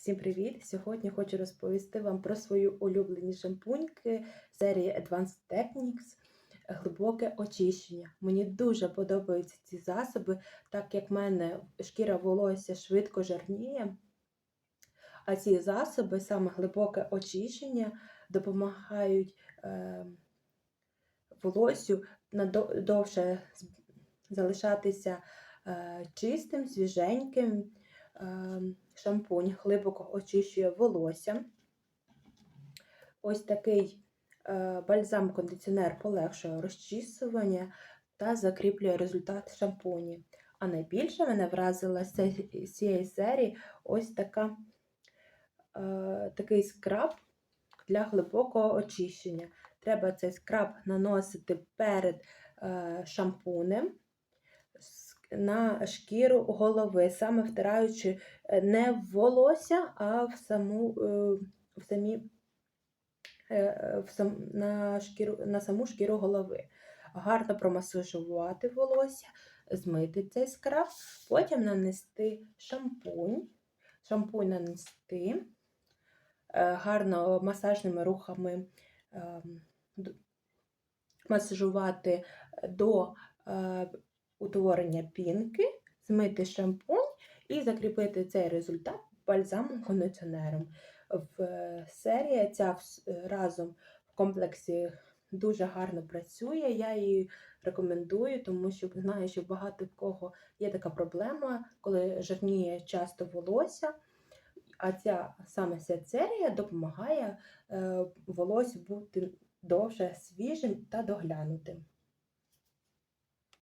Всім привіт! Сьогодні хочу розповісти вам про свої улюблені шампуньки серії Advanced Techniques глибоке очищення. Мені дуже подобаються ці засоби, так як в мене шкіра волосся швидко жарніє. А ці засоби, саме глибоке очищення, допомагають е, волосю надо- довше залишатися е, чистим, свіженьким. Е, Шампунь глибоко очищує волосся. Ось такий е, бальзам-кондиціонер полегшує розчісування та закріплює результат шампуні. А найбільше мене вразила з цієї- серії ось така, е, такий скраб для глибокого очищення. Треба цей скраб наносити перед е, шампунем на шкіру голови, саме втираючи е, не в волосся, а в саму, е, в самі, е, в сам, на, шкіру, на саму шкіру голови. Гарно промасажувати волосся, змити цей скраб, потім нанести шампунь, шампунь нанести гарно масажними рухами ем, масажувати до утворення пінки, змити шампунь і закріпити цей результат бальзамом кондиціонером. В е, серія ця разом в комплексі дуже гарно працює. Я її рекомендую, тому що знаю, що багато в кого є така проблема, коли жирніє часто волосся. А ця саме ця серія допомагає е, волосю бути довше свіжим та доглянутим.